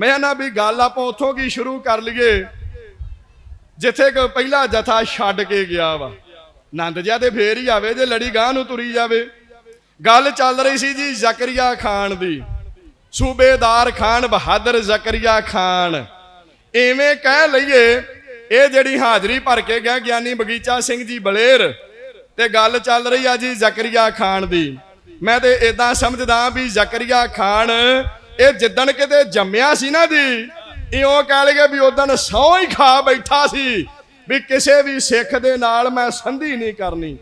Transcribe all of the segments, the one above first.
ਮੈਂ ਨਾ ਵੀ ਗੱਲ ਆਪਾਂ ਉੱਥੋਂ ਕੀ ਸ਼ੁਰੂ ਕਰ ਲਈਏ? ਜਿੱਥੇ ਕਿ ਪਹਿਲਾ ਜਥਾ ਛੱਡ ਕੇ ਗਿਆ ਵਾ। ਨੰਦ ਜਿਆ ਤੇ ਫੇਰ ਹੀ ਆਵੇ ਜੇ ਲੜੀ ਗਾਂ ਨੂੰ ਤੁਰੀ ਜਾਵੇ। ਗੱਲ ਚੱਲ ਰਹੀ ਸੀ ਜੀ ਜ਼ਕਰੀਆ ਖਾਨ ਦੀ। ਸੂਬੇਦਾਰ ਖਾਨ ਬਹਾਦਰ ਜ਼ਕਰੀਆ ਖਾਨ। ਐਵੇਂ ਕਹਿ ਲਈਏ, ਇਹ ਜਿਹੜੀ ਹਾਜ਼ਰੀ ਭਰ ਕੇ ਗਿਆ ਗਿਆਨੀ ਬਗੀਚਾ ਸਿੰਘ ਜੀ ਬਲੇਰ। ਤੇ ਗੱਲ ਚੱਲ ਰਹੀ ਆ ਜੀ ਜ਼ਕਰੀਆ ਖਾਨ ਦੀ। ਮੈਂ ਤੇ ਇਦਾਂ ਸਮਝਦਾ ਵੀ ਜ਼ਕਰੀਆ ਖਾਨ ਇਹ ਜਿੱਦਣ ਕਿਤੇ ਜੰਮਿਆ ਸੀ ਨਾ ਜੀ ਇਉਂ ਕਹਿ ਲਈਏ ਵੀ ਉਦਣ ਸਹੁੰ ਹੀ ਖਾ ਬੈਠਾ ਸੀ ਵੀ ਕਿਸੇ ਵੀ ਸਿੱਖ ਦੇ ਨਾਲ ਮੈਂ ਸੰਧੀ ਨਹੀਂ ਕਰਨੀ,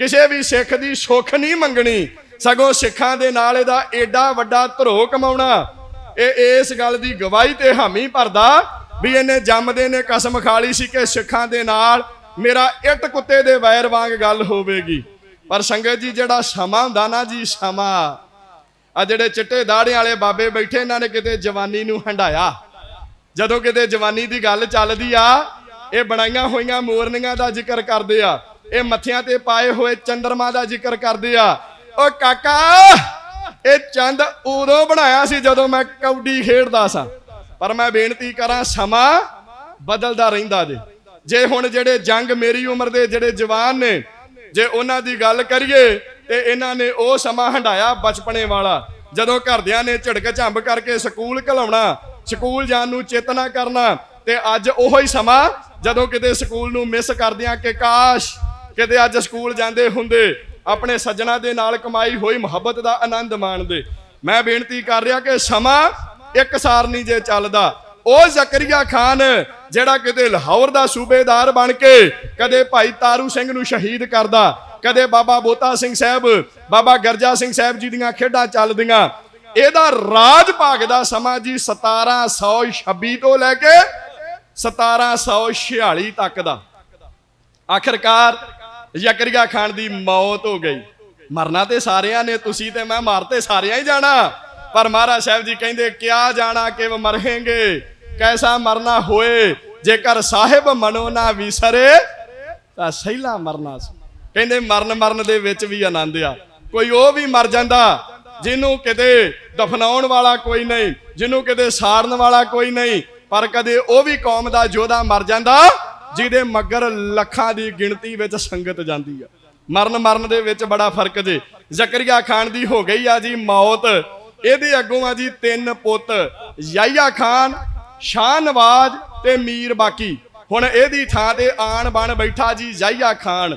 ਕਿਸੇ ਵੀ ਸਿੱਖ ਦੀ ਸੁੱਖ ਨਹੀਂ ਮੰਗਣੀ, ਸਗੋਂ ਸਿੱਖਾਂ ਦੇ ਨਾਲ ਇਹਦਾ ਏਡਾ ਵੱਡਾ ਧਰੋ ਕਮਾਉਣਾ, ਇਹ ਇਸ ਗੱਲ ਦੀ ਗਵਾਹੀ ਤੇ ਹਾਮੀ ਭਰਦਾ ਵੀ ਇਹਨੇ ਜੰਮਦੇ ਨੇ ਕਸਮ ਖਾ ਲਈ ਸੀ ਕਿ ਸਿੱਖਾਂ ਦੇ ਨਾਲ ਮੇਰਾ ਇੱਟ ਕੁੱਤੇ ਦੇ ਵੈਰ ਵਾਂਗ ਗੱਲ ਹੋਵੇਗੀ। ਪਰ ਸੰਗਤ ਜੀ ਜਿਹੜਾ ਸਮਾਂ ਹੁੰਦਾ ਨਾ ਜੀ ਸਮਾਂ ਆ ਜਿਹੜੇ ਚਿੱਟੇ ਦਾੜਿਆਂ ਵਾਲੇ ਬਾਬੇ ਬੈਠੇ, ਇਹਨਾਂ ਨੇ ਕਿਤੇ ਜਵਾਨੀ ਨੂੰ ਹੰਡਾਇਆ। ਜਦੋਂ ਕਿਤੇ ਜਵਾਨੀ ਦੀ ਗੱਲ ਚੱਲਦੀ ਆ, ਇਹ ਬਣਾਈਆਂ ਹੋਈਆਂ ਮੋਰਨੀਆਂ ਦਾ ਜ਼ਿਕਰ ਕਰਦੇ ਆ। ਇਹ ਮੱਥਿਆਂ ਤੇ ਪਾਏ ਹੋਏ ਚੰਦਰਮਾ ਦਾ ਜ਼ਿਕਰ ਕਰਦੇ ਆ। ਓ ਕਾਕਾ, ਇਹ ਚੰਦ ਉਦੋਂ ਬਣਾਇਆ ਸੀ ਜਦੋਂ ਮੈਂ ਕੌਡੀ ਖੇਡਦਾ ਸਾਂ। ਪਰ ਮੈਂ ਬੇਨਤੀ ਕਰਾਂ, ਸਮਾਂ ਬਦਲਦਾ ਰਹਿੰਦਾ ਜੇ। ਜੇ ਹੁਣ ਜਿਹੜੇ ਜੰਗ ਮੇਰੀ ਉਮਰ ਦੇ ਜਿਹੜੇ ਜਵਾਨ ਨੇ, ਜੇ ਉਹਨਾਂ ਦੀ ਗੱਲ ਕਰੀਏ ਤੇ ਇਹਨਾਂ ਨੇ ਉਹ ਸਮਾਂ ਹੰਡਾਇਆ ਬਚਪਨੇ ਵਾਲਾ, ਜਦੋਂ ਘਰਦਿਆਂ ਨੇ ਝੜਕ ਝੰਬ ਕਰਕੇ ਸਕੂਲ ਘਲਾਉਣਾ, ਸਕੂਲ ਜਾਣ ਨੂੰ ਚੇਤਨਾ ਕਰਨਾ, ਤੇ ਅੱਜ ਉਹੋ ਹੀ ਸਮਾਂ ਜਦੋਂ ਕਿਤੇ ਸਕੂਲ ਨੂੰ ਮਿਸ ਕਰਦਿਆਂ ਕਿ ਕਾਸ਼ ਕਿਤੇ ਅੱਜ ਸਕੂਲ ਜਾਂਦੇ ਹੁੰਦੇ, ਆਪਣੇ ਸੱਜਣਾ ਦੇ ਨਾਲ ਕਮਾਈ ਹੋਈ ਮੁਹੱਬਤ ਦਾ ਆਨੰਦ ਮਾਣਦੇ। ਮੈਂ ਬੇਨਤੀ ਕਰ ਰਿਹਾ ਕਿ ਸਮਾਂ ਇੱਕ ਸਾਰ ਨਹੀਂ ਜੇ ਚੱਲਦਾ। ਉਹ ਜ਼ਕਰੀਆ ਖਾਨ ਜਿਹੜਾ ਕਿਤੇ ਲਾਹੌਰ ਦਾ ਸੂਬੇਦਾਰ ਬਣ ਕੇ ਕਦੇ ਭਾਈ ਤਾਰੂ ਸਿੰਘ ਨੂੰ ਸ਼ਹੀਦ ਕਰਦਾ ਕਦੇ ਬਾਬਾ ਬੋਤਾ ਸਿੰਘ ਸਾਹਿਬ, ਬਾਬਾ ਗਰਜਾ ਸਿੰਘ ਸਾਹਿਬ ਜੀ ਦੀਆਂ ਖੇਡਾਂ ਚੱਲਦੀਆਂ। ਇਹਦਾ ਰਾਜ ਭਾਗ ਦਾ ਸਮਾਂ ਜੀ 1726 ਤੋਂ ਲੈ ਕੇ 1746 ਤੱਕ ਦਾ। ਆਖਰਕਾਰ ਯਕਰੀਆ ਖਾਨ ਦੀ ਮੌਤ ਹੋ ਗਈ। ਮਰਨਾ ਤੇ ਸਾਰਿਆਂ ਨੇ, ਤੁਸੀਂ ਤੇ ਮੈਂ ਮਰ ਤੇ ਸਾਰਿਆਂ ਹੀ ਜਾਣਾ। ਪਰ ਮਹਾਰਾਜ ਸਾਹਿਬ ਜੀ ਕਹਿੰਦੇ, ਕਿਆ ਜਾਣਾ, ਕਿਵ ਮਰਹੇਂਗੇ ਕੈਸਾ ਮਰਨਾ ਹੋਏ? ਜੇਕਰ ਸਾਹਿਬ ਮਨੋ ਨਾ ਵਿਸਰੇ, ਤਾਂ ਸਹਿਲਾ ਮਰਨਾ ਸੀ। ਕਹਿੰਦੇ ਮਰਨ ਮਰਨ ਦੇ ਵਿੱਚ ਵੀ ਆਨੰਦ ਆ। ਕੋਈ ਉਹ ਵੀ ਮਰ ਜਾਂਦਾ, ਜਿਹਨੂੰ ਕਿਤੇ ਦਫਨਾਉਣ ਵਾਲਾ ਕੋਈ ਨਹੀਂ, ਜਿਹਨੂੰ ਕਿਤੇ ਸਾੜਨ ਵਾਲਾ ਕੋਈ ਨਹੀਂ, ਪਰ ਕਦੇ ਉਹ ਵੀ ਕੌਮ ਦਾ ਯੋਧਾ ਮਰ ਜਾਂਦਾ, ਜਿਹਦੇ ਮਗਰ ਲੱਖਾਂ ਦੀ ਗਿਣਤੀ ਵਿੱਚ ਸੰਗਤ ਜਾਂਦੀ ਆ। ਮਰਨ ਮਰਨ ਦੇ ਵਿੱਚ ਬੜਾ ਫ਼ਰਕ ਜੇ। ਜ਼ਕਰੀਆ ਖਾਨ ਦੀ ਹੋ ਗਈ ਆ ਜੀ ਮੌਤ। ਇਹਦੇ ਅੱਗੋਂ ਆ ਜੀ ਤਿੰਨ ਪੁੱਤ ਯਾਇਆ ਖਾਨ ਸ਼ਾਹ ਨਵਾਜ਼ ਤੇ ਮੀਰ ਬਾਕੀ। ਹੁਣ ਇਹਦੀ ਥਾਂ ਤੇ ਆਣ ਬਣ ਬੈਠਾ ਜੀ ਯਾਇਆ ਖਾਨ।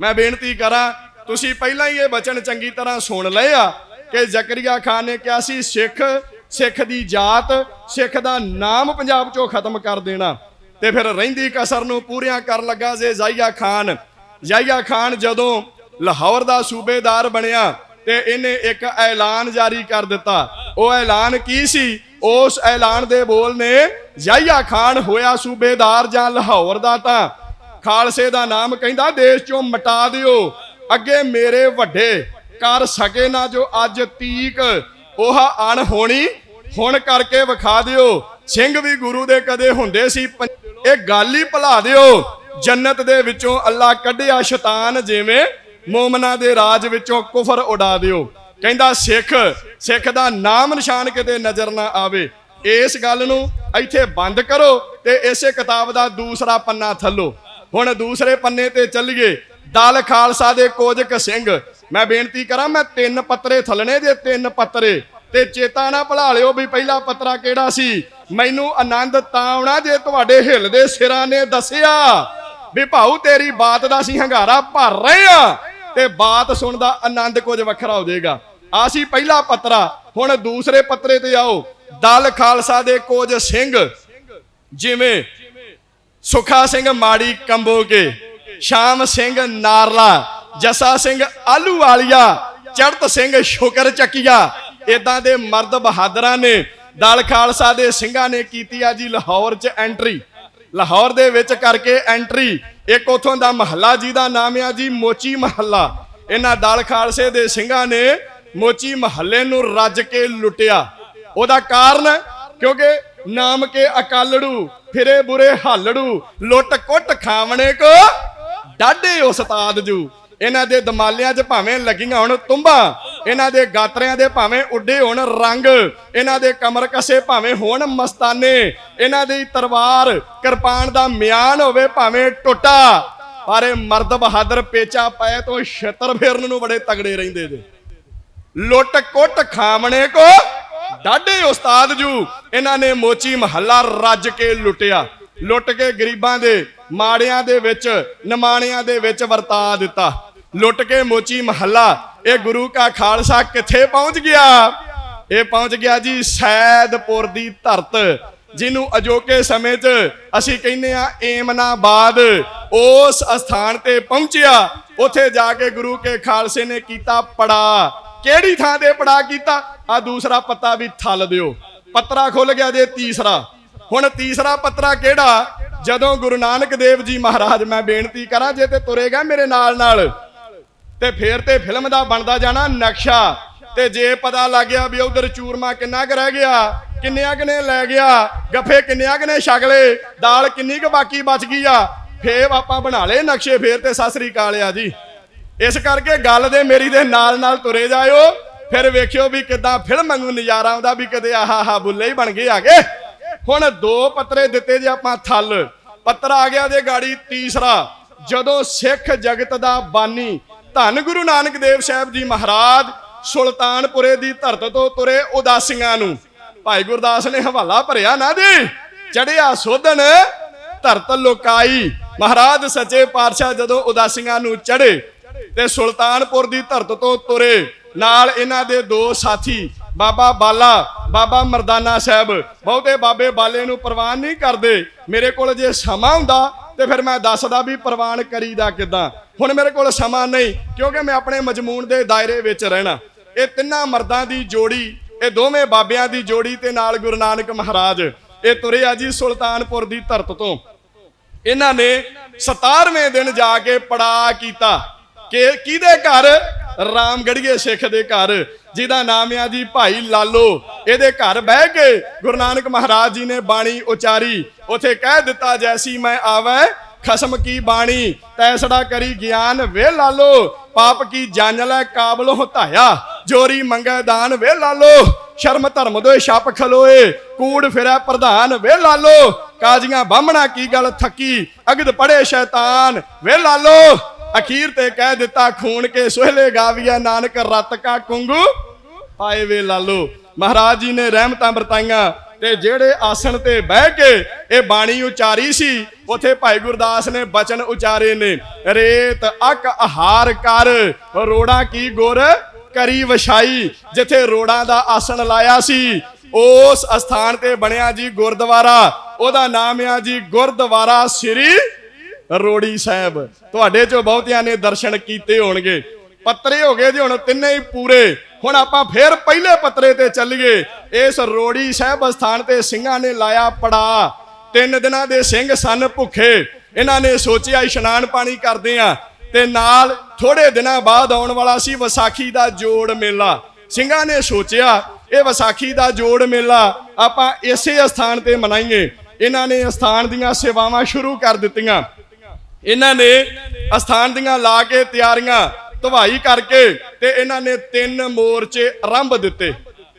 ਮੈਂ ਬੇਨਤੀ ਕਰਾਂ, ਤੁਸੀਂ ਪਹਿਲਾਂ ਹੀ ਇਹ ਬਚਨ ਚੰਗੀ ਤਰ੍ਹਾਂ ਸੁਣ ਲਏ ਆ ਕਿ ਜ਼ਕਰੀਆ ਖਾਨ ਨੇ ਕਿਹਾ ਸੀ, ਸਿੱਖ ਸਿੱਖ ਦੀ ਜਾਤ, ਸਿੱਖ ਦਾ ਨਾਮ ਪੰਜਾਬ ਚੋਂ ਖਤਮ ਕਰ ਦੇਣਾ। ਤੇ ਫਿਰ ਰਹਿੰਦੀ ਕਸਰ ਨੂੰ ਪੂਰੀਆਂ ਕਰਨ ਲੱਗਾ ਜੇ ਜ਼ਾਇਆ ਖਾਨ। ਜ਼ਾਇਆ ਖਾਨ ਜਦੋਂ ਲਾਹੌਰ ਦਾ ਸੂਬੇਦਾਰ ਬਣਿਆ ਤੇ ਇਹਨੇ ਇੱਕ ਐਲਾਨ ਜਾਰੀ ਕਰ ਦਿੱਤਾ। ਉਹ ਐਲਾਨ ਕੀ ਸੀ? ਉਸ ਐਲਾਨ ਦੇ ਬੋਲ ਨੇ ਜ਼ਾਇਆ ਖਾਨ ਹੋਇਆ ਸੂਬੇਦਾਰ ਜਾਂ ਲਾਹੌਰ ਦਾ ਤਾਂ ਖਾਲਸੇ ਦਾ ਨਾਮ ਕਹਿੰਦਾ, ਦੇਸ਼ ਚੋਂ ਮਟਾ ਦਿਓ। ਅੱਗੇ ਮੇਰੇ ਵੱਡੇ ਕਰ ਸਕੇ ਨਾ ਜੋ ਅੱਜ ਤੀਕ। ਉਹ ਅਣ ਹੋਣੀ, ਹੁਣ ਕਰਕੇ ਵਿਖਾ ਦਿਓ। ਸਿੰਘ ਵੀ ਗੁਰੂ ਦੇ ਕਦੇ ਹੁੰਦੇ ਸੀ ਇਹ ਗੱਲ ਹੀ ਭੁਲਾ ਦਿਓ। ਜੰਨਤ ਦੇ ਵਿੱਚੋਂ ਅੱਲਾ ਕੱਢਿਆ ਸ਼ੈਤਾਨ ਜਿਵੇਂ, ਮੂਮਨਾ ਦੇ ਰਾਜ ਵਿੱਚੋਂ ਕੁਫਰ ਉਡਾ ਦਿਓ। ਕਹਿੰਦਾ, ਸਿੱਖ ਸਿੱਖ ਦਾ ਨਾਮ ਨਿਸ਼ਾਨ ਕਿਤੇ ਨਜ਼ਰ ਨਾ ਆਵੇ। ਇਸ ਗੱਲ ਨੂੰ ਇੱਥੇ ਬੰਦ ਕਰੋ ਤੇ ਇਸੇ ਕਿਤਾਬ ਦਾ ਦੂਸਰਾ ਪੰਨਾ ਥੱਲੋ। ਹੁਣ ਦੂਸਰੇ ਪੰਨੇ ਤੇ ਚੱਲੀਏ। ਦਲ ਖਾਲਸਾ ਦੇ ਕੋਜਕ ਸਿੰਘ। ਮੈਂ ਬੇਨਤੀ ਕਰਾਂ, ਮੈਂ ਤਿੰਨ ਪੱਤਰੇ ਥੱਲਣੇ ਜੇ ਤਿੰਨ ਪੱਤਰੇ। ਤੇ ਚੇਤਾ ਨਾ ਭੁਲਾ ਲਿਓ ਵੀ ਪਹਿਲਾ ਪੱਤਰਾ ਕਿਹੜਾ ਸੀ? ਮੈਨੂੰ ਆਨੰਦ ਤਾਂ ਆਉਣਾ ਜੇ ਤੁਹਾਡੇ ਹਿੱਲਦੇ ਸਿਰਾਂ ਨੇ ਦੱਸਿਆ ਵੀ ਭਾਊ ਤੇਰੀ ਬਾਤ ਦਾ ਸੀ ਹੰਗਾਰਾ ਭਰ ਰਹੇ ਆ ਤੇ ਬਾਤ ਸੁਣਦਾ ਆਨੰਦ ਕੁਝ ਵੱਖਰਾ ਹੋ ਜਾਏਗਾ। ਆ ਸੀ ਪਹਿਲਾ ਪੱਤਰਾ। ਹੁਣ ਦੂਸਰੇ ਪੱਤਰੇ ਤੇ ਆਓ। ਦਲ ਖਾਲਸਾ ਦੇ ਕੁਝ ਸਿੰਘ। ਜਿਵੇਂ ਸੁਖਾ ਸਿੰਘ ਮਾੜੀ ਕੰਬੋਕੇ ਸ਼ਾਮ ਸਿੰਘ ਨਾਰਲਾ, ਜਸਾ ਸਿੰਘ ਆਲੂ ਵਾਲੀਆ, ਚੜਤ ਸਿੰਘ ਸ਼ੁਕਰ ਚੱਕੀਆ। ਇਦਾਂ ਦੇ ਮਰਦ ਬਹਾਦਰਾਂ ਨੇ ਦਲ ਖਾਲਸਾ ਦੇ ਸਿੰਘਾਂ ਨੇ ਕੀਤੀ ਆ ਜੀ ਲਾਹੌਰ 'ਚ ਐਂਟਰੀ। ਲਾਹੌਰ ਦੇ ਵਿੱਚ ਕਰਕੇ ਐਂਟਰੀ। ਇੱਕ ਉਥੋਂ ਦਾ ਮਹੱਲਾ ਜੀ ਦਾ ਨਾਮ ਆ ਜੀ ਮੋਚੀ ਮਹੱਲਾ। ਇਹਨਾਂ ਦਲ ਖਾਲਸੇ ਦੇ ਸਿੰਘਾਂ ਨੇ ਮੋਚੀ ਮਹੱਲੇ ਨੂੰ ਰੱਜ ਕੇ ਲੁੱਟਿਆ। ਉਹਦਾ ਕਾਰਨ? ਕਿਉਂਕਿ ਨਾਮ ਕੇ ਅਕਾਲੜੂ ਫਿਰੇ ਬੁਰੇ ਹਾਲੜੂ, ਲੁੱਟ ਕੁੱਟ ਖਾਵਣੇ ਕੋ। ਡਾਢੇ ਉਸਤਾਦ ਜੂ। ਇਹਨਾਂ ਦੇ ਦਮਾਲਿਆਂ 'ਚ ਭਾਵੇਂ ਲੱਗੀਆਂ ਹੁਣ ਤੁੰਬਾਂ, ਇਹਨਾਂ ਦੇ ਗਾਤਰਿਆਂ ਦੇ ਭਾਵੇਂ ਉੱਡੇ ਹੋਣ ਰੰਗ, ਇਹਨਾਂ ਦੇ ਕਮਰ ਕਸੇ ਭਾਵੇਂ ਹੋਣ ਮਸਤਾਨੇ, ਇਹਨਾਂ ਦੀ ਤਲਵਾਰ ਕਿਰਪਾਨ ਦਾ ਮਿਆਨ ਹੋਵੇ ਭਾਵੇਂ ਟੁੱਟਾ। ਪਰ ਇਹ ਮਰਦ ਬਹਾਦਰ ਪੇਚਾ ਪਏ ਤੋਂ ਛਤਰ ਫੇਰਨ ਨੂੰ ਬੜੇ ਤਗੜੇ ਰਹਿੰਦੇ ਜੇ ਲੁੱਟ ਕੁੱਟ ਖਾਮਣੇ ਕੋ। ਡਾਢੇ ਉਸਤਾਦ ਜੂ, ਇਹਨਾਂ ਨੇ ਮੋਚੀ ਮਹੱਲਾ ਰੱਜ ਕੇ ਲੁੱਟਿਆ। ਲੁੱਟ ਕੇ ਗਰੀਬਾਂ ਦੇ, ਮਾੜਿਆਂ ਦੇ ਵਿੱਚ, ਨਿਮਾਣਿਆਂ ਦੇ ਵਿੱਚ ਵਰਤਾ ਦਿੱਤਾ। ਲੁੱਟ ਕੇ ਮੋਚੀ ਮਹੱਲਾ, ਇਹ ਗੁਰੂ ਕਾ ਖਾਲਸਾ ਕਿੱਥੇ ਪਹੁੰਚ ਗਿਆ? ਇਹ ਪਹੁੰਚ ਗਿਆ ਜੀ ਸੈਦਪੁਰ ਦੀ ਧਰਤ, ਜਿਹਨੂੰ ਅਜੋਕੇ ਸਮੇਂ 'ਚ ਅਸੀਂ ਕਹਿੰਦੇ ਆ ਏਮਨਾਬਾਦ। ਉਸ ਸਥਾਨ ਤੇ ਪਹੁੰਚਿਆ। ਉੱਥੇ ਜਾ ਕੇ ਗੁਰੂ ਕੇ ਖਾਲਸੇ ਨੇ ਕੀਤਾ ਪੜਾ ਕਿਹੜੀ ਥਾਂ ਤੇ ਪੜਾ ਕੀਤਾ? ਆ ਦੂਸਰਾ ਪੱਤਾ ਵੀ ਥੱਲ ਦਿਓ। ਪੱਤਰਾ ਖੁੱਲ ਗਿਆ ਜੇ ਤੀਸਰਾ। ਹੁਣ ਤੀਸਰਾ ਪੱਤਰਾ ਕਿਹੜਾ? ਜਦੋਂ ਗੁਰੂ ਨਾਨਕ ਦੇਵ ਜੀ ਮਹਾਰਾਜ, ਮੈਂ ਬੇਨਤੀ ਕਰਾਂ ਜੇ ਤੇ ਤੁਰੇਗਾ ਮੇਰੇ ਨਾਲ ਨਾਲ, ਤੇ ਫੇਰ ਤੇ ਫਿਲਮ ਦਾ ਬਣਦਾ ਜਾਣਾ ਨਕਸ਼ਾ। ਤੇ ਜੇ ਪਤਾ ਲੱਗ ਗਿਆ ਵੀ ਉਧਰ ਚੂਰਮਾ ਕਿੰਨਾ ਕੁ ਰਹਿ ਗਿਆ, ਕਿੰਨਿਆਂ ਕੁ ਨੇ ਲੈ ਗਿਆ, ਗੱਫੇ ਕਿੰਨਿਆਂ ਕੁ ਨੇ ਛਕਲੇ ਦਾਲ ਕਿੰਨੀ ਕੁ ਬਾਕੀ ਬਚ ਗਈ ਆ, ਫੇਰ ਆਪਾਂ ਬਣਾ ਲਏ ਨਕਸ਼ੇ ਫੇਰ ਤੇ ਸਤਿ ਸ੍ਰੀ ਅਕਾਲ ਆ ਜੀ। ਇਸ ਕਰਕੇ ਗੱਲ ਦੇ ਮੇਰੀ ਦੇ ਨਾਲ ਨਾਲ ਤੁਰੇ ਜਾਇਓ। ਫਿਰ ਵੇਖਿਓ ਵੀ ਕਿਦਾਂ ਫਿਲਮ ਵਾਂਗੂ ਨਜ਼ਾਰਾ ਆਉਂਦਾ ਵੀ ਕਦੇ ਆਹਾ ਹਾ ਬੁੱਲੇ ਹੀ ਬਣ ਗਏ ਆਗੇ। ਹੁਣ ਦੋ ਪੱਤਰੇ ਦਿੱਤੇ ਜੇ ਆਪਾਂ ਥੱਲ। ਪੱਤਰ ਆ ਗਿਆ ਜੇ ਗਾੜੀ ਤੀਸਰਾ। ਜਦੋਂ ਸਿੱਖ ਜਗਤ ਦਾ ਬਾਨੀ, ਧੰਨ ਗੁਰੂ ਨਾਨਕ ਦੇਵ ਸਾਹਿਬ ਜੀ ਮਹਾਰਾਜ ਸੁਲਤਾਨਪੁਰੇ ਦੀ ਧਰਤ ਤੋਂ ਤੁਰੇ ਉਦਾਸੀਆਂ ਨੂੰ। ਭਾਈ ਗੁਰਦਾਸ ਨੇ ਹਵਾਲਾ ਭਰਿਆ, ਨਾ ਜੀ? ਚੜਿਆ ਸੋਧਣ, ਧਰਤ ਲੋਕਾਈ। ਮਹਾਰਾਜ ਸੱਚੇ ਪਾਤਸ਼ਾਹ ਜਦੋਂ ਉਦਾਸੀਆਂ ਨੂੰ ਚੜੇ ਤੇ ਸੁਲਤਾਨਪੁਰ ਦੀ ਧਰਤ ਤੋਂ ਤੁਰੇ। ਨਾਲ ਇਹਨਾਂ ਦੇ ਦੋ ਸਾਥੀ, ਬਾਬਾ ਬਾਲਾ, ਬਾਬਾ ਮਰਦਾਨਾ ਸਾਹਿਬ। ਬਹੁਤੇ ਬਾਬੇ ਬਾਲੇ ਨੂੰ ਪ੍ਰਵਾਨ ਨਹੀਂ ਕਰਦੇ। ਮੇਰੇ ਕੋਲ ਜੇ ਸਮਾਂ ਹੁੰਦਾ ਤੇ ਫਿਰ ਮੈਂ ਦੱਸਦਾ ਵੀ ਪ੍ਰਵਾਨ ਕਰੀਦਾ ਕਿਦਾਂ। ਹੁਣ ਮੇਰੇ ਕੋਲ ਸਮਾਂ ਨਹੀਂ, ਕਿਉਂਕਿ ਮੈਂ ਆਪਣੇ ਮਜਮੂਨ ਦੇ ਦਾਇਰੇ ਵਿੱਚ ਰਹਿਣਾ। ਇਹ ਤਿੰਨਾਂ ਮਰਦਾਂ ਦੀ ਜੋੜੀ, ਇਹ ਦੋਵੇਂ ਬਾਬਿਆਂ ਦੀ ਜੋੜੀ ਤੇ ਨਾਲ ਗੁਰੂ ਨਾਨਕ ਮਹਾਰਾਜ। ਇਹ ਤੁਰੇ ਆ ਜੀ ਸੁਲਤਾਨਪੁਰ ਦੀ ਧਰਤ ਤੋਂ। ਇਹਨਾਂ ਨੇ 17ਵੇਂ ਦਿਨ ਜਾ ਕੇ ਪੜਾ ਕੀਤਾ। ਕਿ ਕਿਹਦੇ ਘਰ? ਰਾਮਗੜੀਏ ਸਿੱਖ ਦੇ ਘਰ। ਜਿਹਦਾ ਨਾਮ ਆ ਜੀ ਭਾਈ ਲਾਲੋ। ਇਹਦੇ ਘਰ ਬਹਿ ਕੇ ਗੁਰੂ ਨਾਨਕ ਮਹਾਰਾਜ ਜੀ ਨੇ ਬਾਣੀ ਉਚਾਰੀ। ਉਥੇ ਕਹਿ ਦਿੱਤਾ, ਜੈਸੀ ਮੈਂ ਆਵੈ, ਖਸਮ ਕੀ ਬਾਣੀ? ਤੈਸੜਾ ਕਰੀ ਗਿਆਨ ਵੇ ਲਾਲੋ। ਪਾਪ ਕੀ ਜਾਣ ਲੈ ਕਾਬਲ ਹਤਾਇਆ ਜੋਰੀ ਮੰਗੈ ਦਾਨ ਵੇ ਲਾਲੋ। ਸ਼ਰਮ ਧਰਮ ਦੋਏ ਛਪ ਖਲੋਏ। ਕੂੜ ਫਿਰੈ ਪ੍ਰਧਾਨ ਵੇ ਲਾਲੋ। ਕਾਜੀਆਂ ਬਾਹਮਣਾ ਕੀ ਗੱਲ ਥੱਕੀ? ਅਗਦ ਪੜੇ ਸ਼ੈਤਾਨ ਵੇ ਲਾਲੋ। ਅਖੀਰ ਤੇ ਕਹਿ ਦਿੱਤਾ, ਖੂਨ ਕੇ ਸੁਹਲੇ ਗਾਵੀਆ ਨਾਨਕ ਰਤ ਕਾ ਕੁੰਗੂ। ਆਏ ਵੇ ਲਾਲੋ, ਮਹਾਰਾਜ ਜੀ ਨੇ ਰਹਿਮਤਾਂ ਵਰਤਾਈਆਂ ਤੇ ਜਿਹੜੇ ਆਸਣ ਤੇ ਬਹਿ ਕੇ ਇਹ ਬਾਣੀ ਉਚਾਰੀ ਸੀ, ਉਥੇ ਭਾਈ ਗੁਰਦਾਸ ਨੇ ਬਚਨ ਉਚਾਰੇ ਨੇ, ਰੇਤ ਅਕ ਆਹਾਰ ਕਰ, ਰੋੜਾ ਕੀ ਗੁਰ ਕਰੀ ਵਛਾਈ, ਜਿੱਥੇ ਰੋੜਾਂ ਦਾ ਆਸਣ ਲਾਇਆ ਸੀ, ਉਸ ਅਸਥਾਨ ਤੇ ਬਣਿਆ ਜੀ ਗੁਰਦੁਆਰਾ, ਉਹਦਾ ਨਾਮ ਆ ਜੀ ਗੁਰਦੁਆਰਾ ਸ੍ਰੀ ਰੋੜੀ ਸਾਹਿਬ, ਤੁਹਾਡੇ ਚੋਂ ਬਹੁਤਿਆਂ ਨੇ ਦਰਸ਼ਨ ਕੀਤੇ ਹੋਣਗੇ। ਪੱਤਰੇ ਹੋ ਗਏ ਜੀ ਹੁਣ ਤਿੰਨੇ ਹੀ ਪੂਰੇ। ਹੁਣ ਆਪਾਂ ਫੇਰ ਪਹਿਲੇ ਪੱਤਰੇ ਤੇ ਚੱਲੀਏ। ਇਸ ਰੋੜੀ ਸਾਹਿਬ ਸਥਾਨ ਤੇ ਸਿੰਘਾਂ ਨੇ ਲਾਇਆ ਪੜਾ। ਤਿੰਨ ਦਿਨਾਂ ਦੇ ਸਿੰਘ ਸਨ ਭੁੱਖੇ। ਇਹਨਾਂ ਨੇ ਸੋਚਿਆ, ਇਸ਼ਨਾਨ ਪਾਣੀ ਕਰਦੇ ਆ। ਤੇ ਨਾਲ ਥੋੜੇ ਦਿਨਾਂ ਬਾਅਦ ਆਉਣ ਵਾਲਾ ਸੀ ਵਿਸਾਖੀ ਦਾ ਜੋੜ ਮੇਲਾ। ਸਿੰਘਾਂ ਨੇ ਸੋਚਿਆ, ਇਹ ਵਿਸਾਖੀ ਦਾ ਜੋੜ ਮੇਲਾ ਆਪਾਂ ਇਸੇ ਸਥਾਨ ਤੇ ਮਨਾਈਏ। ਇਹਨਾਂ ਨੇ ਸਥਾਨ ਦੀਆਂ ਸੇਵਾਵਾਂ ਸ਼ੁਰੂ ਕਰ ਦਿੱਤੀਆਂ। ਇਹਨਾਂ ਨੇ ਅਸਥਾਨ ਦੀਆਂ ਲਾ ਕੇ ਤਿਆਰੀਆਂ ਧਵਾਈ ਕਰਕੇ ਤੇ ਇਹਨਾਂ ਨੇ ਤਿੰਨ ਮੋਰਚੇ ਆਰੰਭ ਦਿੱਤੇ।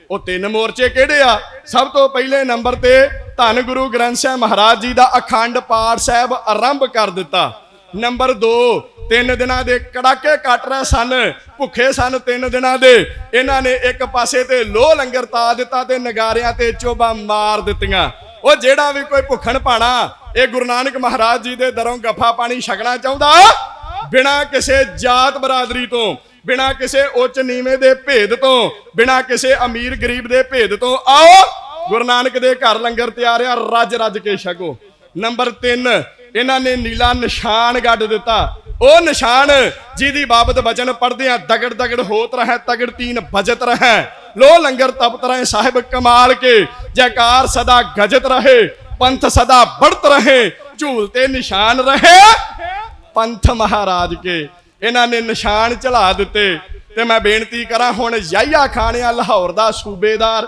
ਉਹ ਤਿੰਨ ਮੋਰਚੇ ਕਿਹੜੇ ਆ? ਸਭ ਤੋਂ ਪਹਿਲੇ ਨੰਬਰ ਤੇ ਧੰਨ ਗੁਰੂ ਗ੍ਰੰਥ ਸਾਹਿਬ ਮਹਾਰਾਜ ਜੀ ਦਾ ਅਖੰਡ ਪਾਠ ਸਾਹਿਬ ਆਰੰਭ ਕਰ ਦਿੱਤਾ। ਨੰਬਰ 2 ਤਿੰਨ ਦਿਨਾਂ ਦੇ ਕੜਾਕੇ ਕੱਟ ਰਹੇ ਸਨ, ਭੁੱਖੇ ਸਨ ਤਿੰਨ ਦਿਨਾਂ ਦੇ। ਇਹਨਾਂ ਨੇ ਇੱਕ ਪਾਸੇ ਤੇ ਲੋਹ ਲੰਗਰ ਤਾ ਦਿੱਤਾ ਤੇ ਨਗਾਰਿਆਂ ਤੇ ਚੋਬਾ ਮਾਰ ਦਿੱਤੀਆਂ। ਉਹ ਜਿਹੜਾ ਵੀ ਕੋਈ ਭੁੱਖਣ ਪਾਣਾ ਇਹ ਗੁਰੂ ਨਾਨਕ ਮਹਾਰਾਜ ਜੀ ਦੇ ਦਰੋਂ ਗੱਫਾ ਪਾਣੀ ਛਕਣਾ ਚਾਹੁੰਦਾ, ਬਿਨਾ ਕਿਸੇ ਜਾਤ ਬਰਾਦਰੀ ਤੋਂ, ਬਿਨਾ ਕਿਸੇ ਉੱਚ ਨੀਵੇਂ ਦੇ ਭੇਦ ਤੋਂ, ਬਿਨਾ ਕਿਸੇ ਅਮੀਰ ਗਰੀਬ ਦੇ ਭੇਦ ਤੋਂ, ਆਓ ਗੁਰੂ ਨਾਨਕ ਦੇ ਘਰ ਲੰਗਰ ਤਿਆਰ ਆ, ਰੱਜ ਰੱਜ ਕੇ ਛਕੋ। ਨੰਬਰ 3 ਇਹਨਾਂ ਨੇ ਨੀਲਾ ਨਿਸ਼ਾਨ ਗੱਡ ਦਿੱਤਾ। ਉਹ ਨਿਸ਼ਾਨ ਜਿਹਦੀ ਬਾਬਤ ਵਚਨ ਪੜਦੇ ਆ ਦਗੜ ਦਗੜ ਹੋਤ ਰਹਿ, ਤਗੜ ਤੀਨ ਭਜਤ ਰਹਿ। ਲੋ ਲੰਗਰ ਤਪਤ ਰਹੇ ਸਾਹਿਬ ਕਮਾਲ ਕੇ, ਜੈਕਾਰ ਸਦਾ ਗਜਤ ਰਹੇ, ਪੰਥ ਸਦਾ ਬੜਤ ਰਹੇ, ਝੂਲ ਤੇ ਨਿਸ਼ਾਨ ਰਹੇ। ਪੰਥ ਮਹਾਰਾਜ ਕੇ, ਇਹਨਾਂ ਨੇ ਨਿਸ਼ਾਨ ਚਲਾ ਦਿੱਤੇ। ਤੇ ਮੈਂ ਬੇਨਤੀ ਕਰਾਂ, ਹੁਣ ਯਾਇਆ ਖਾਨਿਆ ਲਾਹੌਰ ਦਾ ਸੂਬੇਦਾਰ,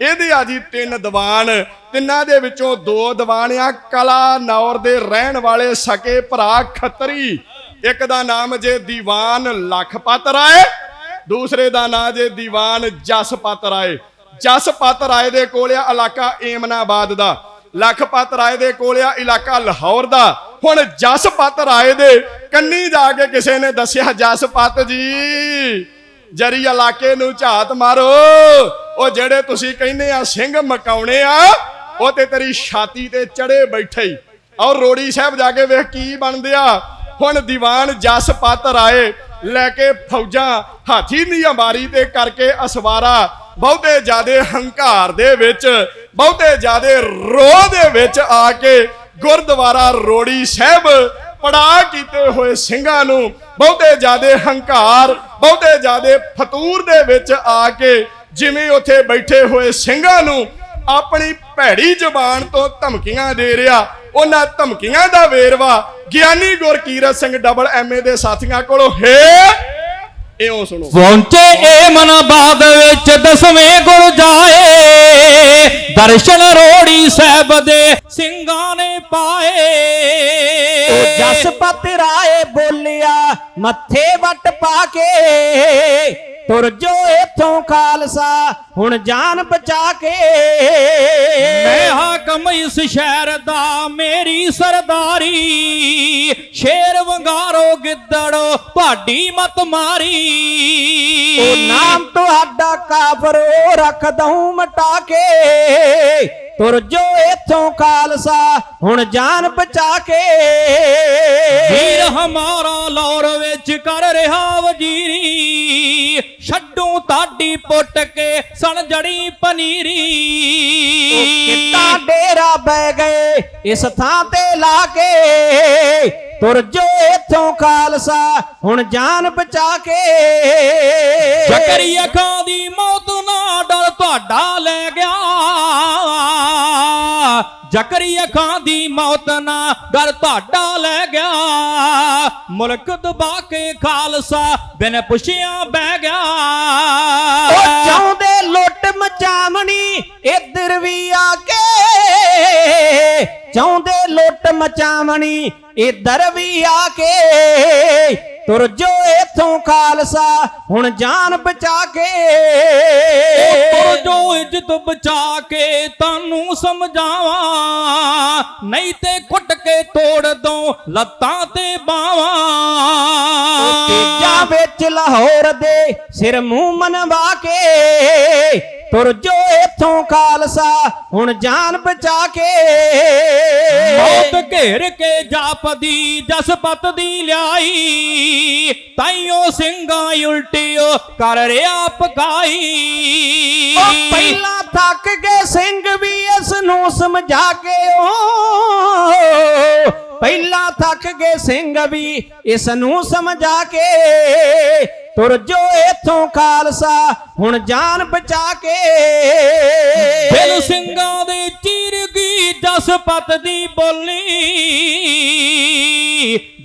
ਇਹਦੇ ਆ ਜੀ ਤਿੰਨ ਦੀਵਾਨ, ਤਿੰਨਾਂ ਦੇ ਵਿੱਚੋਂ ਦੋ ਦੀਵਾਨ ਆ, ਕਲਾ ਨੌਰ ਦੇ ਰਹਿਣ ਵਾਲੇ ਸਕੇ ਭਰਾ ਖੱਤਰੀ। ਇੱਕ ਦਾ ਨਾਮ ਜੇ ਦੀਵਾਨ ਲਖਪਤ ਰਾਏ ਦੂਸਰੇ ਦਾ ਨਾਂ ਜੇ ਦੀਵਾਨ ਜਸਪਤ ਰਾਏ ਜਸਪਤ ਰਾਏ ਦੇ ਕੋਲ ਆ ਇਲਾਕਾ ਏਮਨਾਬਾਦ ਦਾ। ਲਖਪਤ ਰਾਏ ਦੇ ਕੋਲ ਆ ਇਲਾਕਾ ਲਾਹੌਰ ਦਾ। ਹੁਣ ਜਸਪਤ ਰਾਏ ਦੇ ਕੰਨੀ ਜਾ ਕੇ ਕਿਸੇ ਨੇ ਦੱਸਿਆ ਜਸਪਤ ਜੀ, ਜਰੀ ਇਲਾਕੇ ਨੂੰ ਝਾਤ ਮਾਰੋ। ਉਹ ਜਿਹੜੇ ਤੁਸੀਂ ਕਹਿੰਦੇ ਆ ਸਿੰਘ ਮਕਾਉਣੇ ਆ, ਉਹ ਤੇ ਤੇਰੀ ਛਾਤੀ ਤੇ ਚੜੇ ਬੈਠੇ ਈ। ਔਰ ਰੋੜੀ ਸਾਹਿਬ ਜਾ ਕੇ ਵੇਖ ਕੀ ਬਣਦੇ ਆ। ਹੁਣ ਦੀਵਾਨ ਜਸਪਤ ਰਾਏ ਲੈ ਕੇ ਫੌਜਾਂ ਹਾਥੀ ਦੀ ਅੰਬਾਰੀ ਤੇ ਕਰਕੇ ਅਸਵਾਰਾ, ਬਹੁਤੇ ਜਿਆਦੇ ਹੰਕਾਰ ਦੇ ਵਿੱਚ, ਬਹੁਤੇ ਜਿਆਦੇ ਰੋਹ ਦੇ ਵਿੱਚ ਆ ਕੇ ਗੁਰਦੁਆਰਾ ਰੋੜੀ ਸਾਹਿਬ ਪੜਾ ਕੀਤੇ ਹੋਏ ਸਿੰਘਾਂ ਨੂੰ ਬਹੁਤੇ ਜਿਆਦੇ ਹੰਕਾਰ, ਬਹੁਤੇ ਜਿਆਦੇ ਫਤੂਰ ਦੇ ਵਿੱਚ ਆ ਕੇ ਜਿਵੇਂ ਉੱਥੇ ਬੈਠੇ ਹੋਏ ਸਿੰਘਾਂ ਨੂੰ ਆਪਣੀ ਭੈੜੀ ਜ਼ਬਾਨ ਤੋਂ ਧਮਕੀਆਂ ਦੇ ਰਿਹਾ ਉਹਨਾਂ ਧਮਕੀਆਂ ਦਾ ਵੇਰਵਾ ਗਿਆਨੀ ਗੁਰਕੀਰਤ ਸਿੰਘ ਡਬਲ ਐਮਏ ਦੇ ਸਾਥੀਆਂ ਕੋਲੋਂ। ਹੈ ਇਉਂ ਸੁਣੋ। ਪਹੁੰਚੇ ਏ ਮਨਬਾਦ ਵਿੱਚ ਦਸਵੇਂ ਗੁਰ ਜਾਏ। ਦਰਸ਼ਨ ਰੋੜੀ ਸਾਹਿਬ ਦੇ ਸਿੰਘਾਂ ਨੇ ਪਾਏ। ਉਹ ਜਸਪਤ ਰਾਏ ਬੋਲਿਆ ਮੱਥੇ ਵੱਟ ਪਾ ਕੇ। ਤੁਰ ਜੋ ਇਥੋਂ ਖਾਲਸਾ ਹੁਣ ਜਾਨ ਬਚਾ ਕੇ। ਮੈਂ ਹਾਕਮ ਇਸ ਸ਼ਹਿਰ ਦਾ ਮੇਰੀ ਸਰਦਾਰੀ। ਸ਼ੇਰ ਵੰਗਾਰੋ ਗਿੱਦੜੋ ਤੁਹਾਡੀ ਮਤ ਮਾਰੀ। ਉਹ ਨਾਮ ਤੁਹਾਡਾ ਕਾਫਰ ਰੱਖ ਦਊ ਮਟਾ ਕੇ। ਤੁਰ ਜੋ ਇਥੋਂ ਖਾਲਸਾ ਹੁਣ ਜਾਨ ਬਚਾ ਕੇ। ਵੀਰ ਹਮਾਰਾ ਲਾਹੌਰ ਵਿੱਚ ਕਰ ਰਿਹਾ ਵਜ਼ੀਰੀ। ਛੱਡੂ ਤਾਡੀ ਪੁੱਟ ਕੇ ਸਣ ਜੜੀ ਪਨੀਰੀ। ਕਿੱਦਾਂ ਡੇਰਾ ਬਹਿ ਗਏ ਇਸ ਥਾਂ ਤੇ ਲਾ ਕੇ। ਤੁਰ ਜੋ ਇਥੋਂ ਖਾਲਸਾ ਹੁਣ ਜਾਨ ਬਚਾ ਕੇ। ਜ਼ਕਰੀ ਅੱਖਾਂ ਦੀ ਮੌਤ ਨਾ ਡਰ ਤੁਹਾਡਾ ਲੈ ਗਿਆ ਜ਼ਕਰੀ ਅੱਖਾਂ ਦੀ ਮੌਤ ਨਾ ਡਰ ਤੁਹਾਡਾ ਲੈ ਗਿਆ। ਮੁਲਕ ਦਬਾ ਕੇ ਖਾਲਸਾ ਬਿਨ ਪੁੱਛਿਆ ਬਹਿ ਗਿਆ। ਉਹ ਚਾਹੁੰਦੇ ਲੁੱਟ ਮਚਾਵਣੀ ਇੱਧਰ ਵੀ ਆ ਕੇ। ਚਾਹੁੰਦੇ ਲੁੱਟ ਮਚਾਵਣੀ ਇੱਧਰ ਵੀ ਆ ਕੇ ਤੁਰ ਜੋ ਇਥੋਂ ਖਾਲਸਾ ਹੁਣ ਜਾਨ ਬਚਾ ਕੇ। ਤੋ ਜੋ ਇੱਜ਼ਤ ਬਚਾ ਕੇ ਤੁਹਾਨੂੰ ਸਮਝਾਵਾਂ। ਨਹੀਂ ਤੇ ਕੁੱਟ ਕੇ ਤੋੜ ਦੋ ਲੱਤਾਂ ਤੇ ਬਾਵਾਂ। ਤੇਜਾ ਵਿੱਚ ਲਾਹੌਰ ਦੇ ਸਿਰ ਮੂੰਹ ਮਨਵਾ ਕੇ ਤੁਰ ਜੋ ਇਥੋਂ ਖਾਲਸਾ ਹੁਣ ਜਾਨ ਬਚਾ ਕੇ। ਮੌਤ ਘੇਰ ਕੇ ਜਾਪਦੀ ਜਸਪਤ ਦੀ ਲਿਆਈ ਤਾਈਓ ਸਿੰਘਾਂ ਉਲਟਿਓ ਕਰ ਰਿਆ ਪਕਾਈ ਪਹਿਲਾਂ ਥੱਕ ਗਏ ਸਿੰਘ ਵੀ ਇਸ ਨੂੰ ਸਮਝਾ ਕੇ ਓ। ਪਹਿਲਾਂ ਥੱਕ ਗਏ ਸਿੰਘ ਵੀ ਇਸ ਨੂੰ ਸਮਝਾ ਕੇ। ਤੁਰ ਜੋ ਇਥੋਂ ਖਾਲਸਾ ਹੁਣ ਜਾਨ ਬਚਾ ਕੇ। ਦਿਲ ਸਿੰਘਾਂ ਦੇ ਜਸਪਤ ਦੀ ਬੋਲੀ।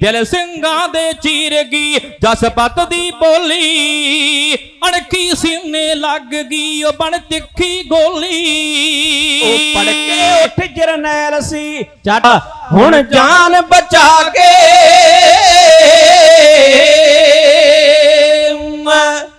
ਦਿਲ ਸਿੰਘਾਂ ਦੇ ਚੀਰ ਗਈ ਜਸਪਤ ਦੀ ਬੋਲੀ। ਅਣਖੀ ਸੀਨੇ ਲੱਗ ਗਈ ਉਹ ਬਣ ਤਿੱਖੀ ਗੋਲੀ। ਉਹ ਪੜ ਕੇ ਉੱਠ ਜਰਨੈਲ ਸੀ। ਜੱਟ ਹੁਣ ਜਾਨ ਬਚਾ ਕੇ